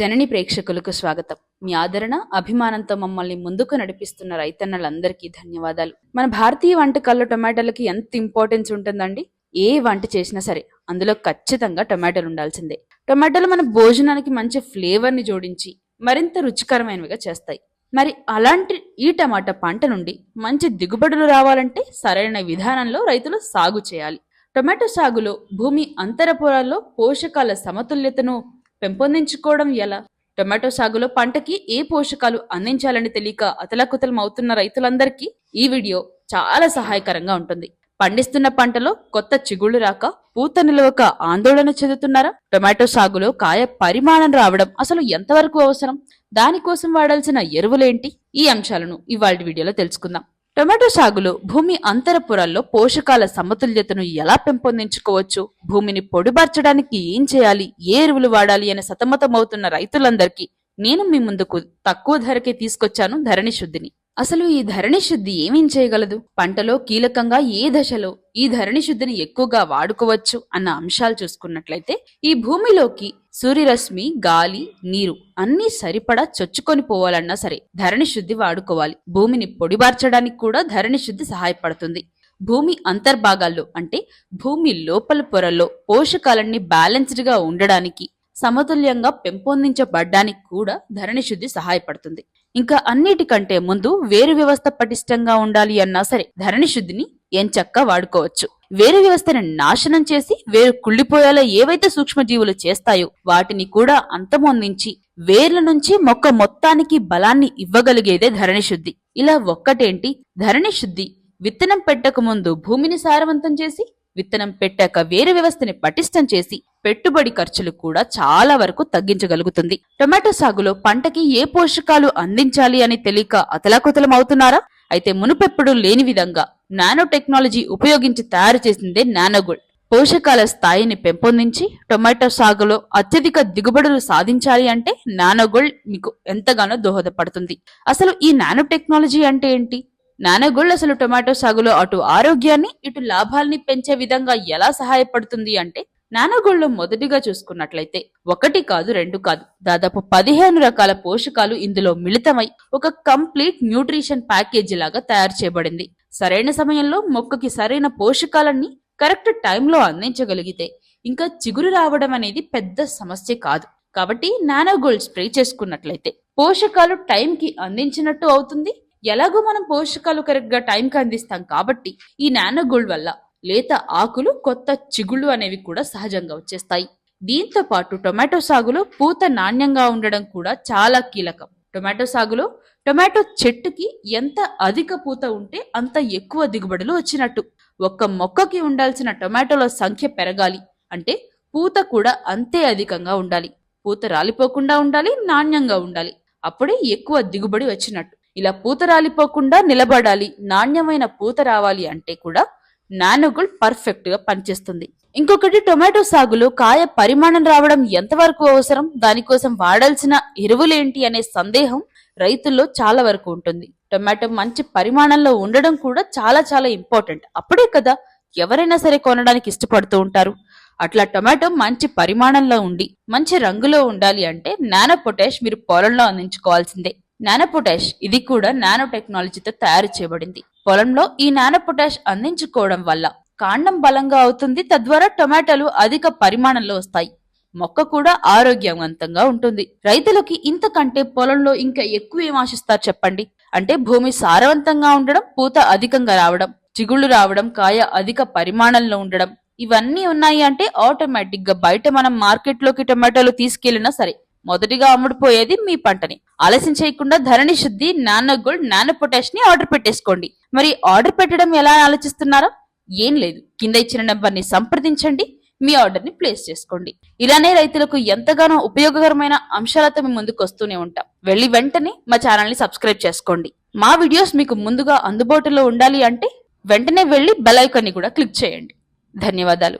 జనని ప్రేక్షకులకు స్వాగతం. మీ ఆదరణ అభిమానంతో మమ్మల్ని ముందుకు నడిపిస్తున్న రైతన్నలందరికీ ధన్యవాదాలు. మన భారతీయ వంటకాల్లో టొమాటోలకి ఎంత ఇంపార్టెన్స్ ఉంటుందండి? ఏ వంట చేసినా సరే అందులో ఖచ్చితంగా టొమాటోలు ఉండాల్సిందే. టొమాటోలు మన భోజనానికి మంచి ఫ్లేవర్ని జోడించి మరింత రుచికరమైనవిగా చేస్తాయి. మరి అలాంటి ఈ టమాటా పంట నుండి మంచి దిగుబడులు రావాలంటే సరైన విధానంలో రైతులు సాగు చేయాలి. టొమాటో సాగులో భూమి అంతర పొరాల్లో పోషకాల సమతుల్యతను పెంపొందించుకోవడం ఎలా? టొమాటో సాగులో పంటకి ఏ పోషకాలు అందించాలని తెలియక అతలకుతలం అవుతున్న రైతులందరికీ ఈ వీడియో చాలా సహాయకరంగా ఉంటుంది. పండిస్తున్న పంటలో కొత్త చిగుళ్ళు రాక పూత నిలవక ఆందోళన చెందుతున్నారా? టొమాటో సాగులో కాయ పరిమాణం రావడం అసలు ఎంతవరకు అవసరం? దానికోసం వాడాల్సిన ఎరువులేంటి? ఈ అంశాలను ఇవాళ వీడియోలో తెలుసుకుందాం. టొమాటో సాగులో భూమి అంతర పొరల్లో పోషకాల సమతుల్యతను ఎలా పెంపొందించుకోవచ్చు? భూమిని పొడిబార్చడానికి ఏం చేయాలి? ఏ ఎరువులు వాడాలి అనే సతమతమవుతున్న రైతులందరికీ నేను మీ ముందుకు తక్కువ ధరకే తీసుకొచ్చాను ధరణి శుద్ధిని. అసలు ఈ ధరణి శుద్ధి ఏమేం చేయగలదు? పంటలో కీలకంగా ఏ దశలో ఈ ధరణి శుద్ధిని ఎక్కువగా వాడుకోవచ్చు అన్న అంశాలు చూసుకున్నట్లయితే ఈ భూమిలోకి సూర్యరశ్మి గాలి నీరు అన్ని సరిపడా చొచ్చుకొని పోవాలన్నా సరే ధరణి శుద్ధి వాడుకోవాలి. భూమిని పొడిబార్చడానికి కూడా ధరణి శుద్ధి సహాయపడుతుంది. భూమి అంతర్భాగాల్లో అంటే భూమి లోపల పొరల్లో పోషకాలన్నీ బ్యాలెన్స్డ్గా ఉండడానికి సమతుల్యంగా పెంపొందించబడ్డానికి కూడా ధరణి శుద్ధి సహాయపడుతుంది. ఇంకా అన్నిటికంటే ముందు వేరు వ్యవస్థ పటిష్టంగా ఉండాలి అన్నా సరే ధరణి శుద్ధిని ఎంచక్కా వాడుకోవచ్చు. వేరు వ్యవస్థను నాశనం చేసి వేరు కుళ్ళిపోయేలా ఏవైతే సూక్ష్మజీవులు చేస్తాయో వాటిని కూడా అంతమొందించి వేర్ల నుంచి మొక్క మొత్తానికి బలాన్ని ఇవ్వగలిగేదే ధరణి శుద్ధి. ఇలా ఒక్కటేంటి? ధరణి శుద్ధి విత్తనం పెట్టక ముందు భూమిని సారవంతం చేసి విత్తనం పెట్టాక వేరు వ్యవస్థని పటిష్టం చేసి పెట్టుబడి ఖర్చులు కూడా చాలా వరకు తగ్గించగలుగుతుంది. టొమాటో సాగులో పంటకి ఏ పోషకాలు అందించాలి అని తెలియక అతలాకుతలం అవుతున్నారా అయితే మునుపెప్పుడు లేని విధంగా నానో టెక్నాలజీ ఉపయోగించి తయారు చేసిందే నానోగోల్డ్. పోషకాల స్థాయిని పెంపొందించి టొమాటో సాగులో అత్యధిక దిగుబడులు సాధించాలి అంటే నానోగోల్డ్ మీకు ఎంతగానో దోహదపడుతుంది. అసలు ఈ నానో టెక్నాలజీ అంటే ఏంటి? నానోగోల్డ్ అసలు టొమాటో సాగులో అటు ఆరోగ్యాన్ని ఇటు లాభాల్ని పెంచే విధంగా ఎలా సహాయపడుతుంది అంటే నానోగోల్డ్ మొదటిగా చూసుకున్నట్లయితే ఒకటి కాదు రెండు కాదు. దాదాపు పదిహేను రకాల పోషకాలు ఇందులో మిళితమై ఒక కంప్లీట్ న్యూట్రిషన్ ప్యాకేజీ లాగా తయారు చేయబడింది. సరైన సమయంలో మొక్కకి సరైన పోషకాలన్నీ కరెక్ట్ టైంలో అందించగలిగితే ఇంకా చిగురు రావడం అనేది పెద్ద సమస్య కాదు. కాబట్టి నానోగోల్డ్ స్ప్రే చేసుకున్నట్లయితే పోషకాలు టైంకి అందించినట్టు అవుతుంది ఎలాగో మనం పోషకాలు కరెక్ట్గా టైంకి అందిస్తాం కాబట్టి ఈ నానోగోల్డ్ వల్ల లేత ఆకులు కొత్త చిగుళ్ళు అనేవి కూడా సహజంగా వచ్చేస్తాయి. దీంతో పాటు టొమాటో సాగులో పూత నాణ్యంగా ఉండడం కూడా చాలా కీలకం. టొమాటో సాగులో టొమాటో చెట్టుకి ఎంత అధిక పూత ఉంటే అంత ఎక్కువ దిగుబడులు వచ్చినట్టు. ఒక్క మొక్కకి ఉండాల్సిన టొమాటోల సంఖ్య పెరగాలి అంటే పూత కూడా అంతే అధికంగా ఉండాలి. పూత రాలిపోకుండా ఉండాలి నాణ్యంగా ఉండాలి. అప్పుడే ఎక్కువ దిగుబడి వచ్చినట్టు. ఇలా పూత రాలిపోకుండా నిలబడాలి నాణ్యమైన పూత రావాలి అంటే కూడా నానోగుల్ పర్ఫెక్ట్గా పనిచేస్తుంది. ఇంకొకటి టొమాటో సాగులో కాయ పరిమాణం రావడం ఎంతవరకు అవసరం? దానికోసం వాడాల్సిన ఎరువులేంటి అనే సందేహం రైతుల్లో చాలా వరకు ఉంటుంది. టొమాటో మంచి పరిమాణంలో ఉండడం కూడా చాలా చాలా ఇంపార్టెంట్. అప్పుడే కదా ఎవరైనా సరే కొనడానికి ఇష్టపడుతూ ఉంటారు. అట్లా టొమాటో మంచి పరిమాణంలో ఉండి మంచి రంగులో ఉండాలి అంటే నానో పొటాష్ మీరు పొలంలో అందించుకోవాల్సిందే. నానోపొటాష్ ఇది కూడా నానో టెక్నాలజీతో తయారు చేయబడింది. పొలంలో ఈ నానోపొటాష్ అందించుకోవడం వల్ల కాండం బలంగా అవుతుంది. తద్వారా టొమాటోలు అధిక పరిమాణంలో వస్తాయి. మొక్క కూడా ఆరోగ్యవంతంగా ఉంటుంది. రైతులకి ఇంతకంటే పొలంలో ఇంకా ఎక్కువ ఏం ఆశిస్తారు చెప్పండి? అంటే భూమి సారవంతంగా ఉండడం పూత అధికంగా రావడం చిగుళ్ళు రావడం కాయ అధిక పరిమాణంలో ఉండడం. ఇవన్నీ ఉన్నాయి అంటే ఆటోమేటిక్గా బయట మనం మార్కెట్లోకి టొమాటోలు తీసుకెళ్ళినా సరే మొదటిగా అమ్ముడుపోయేది మీ పంటని. ఆలస్యం చేయకుండా ధరణి శుద్ధి నానో గోల్డ్ నానో పొటాష్ని ఆర్డర్ పెట్టేసుకోండి. మరి ఆర్డర్ పెట్టడం ఎలా ఆలోచిస్తున్నారా? ఏం లేదు. కింద ఇచ్చిన నెంబర్ని సంప్రదించండి. మీ ఆర్డర్ని ప్లేస్ చేసుకోండి. ఇలానే రైతులకు ఎంతగానో ఉపయోగకరమైన అంశాలతో మేము ముందుకు వస్తూనే ఉంటాం. వెళ్ళి వెంటనే మా ఛానల్ని సబ్స్క్రైబ్ చేసుకోండి. మా వీడియోస్ మీకు ముందుగా అందుబాటులో ఉండాలి అంటే వెంటనే వెళ్ళి బెల్ కూడా క్లిక్ చేయండి. ధన్యవాదాలు.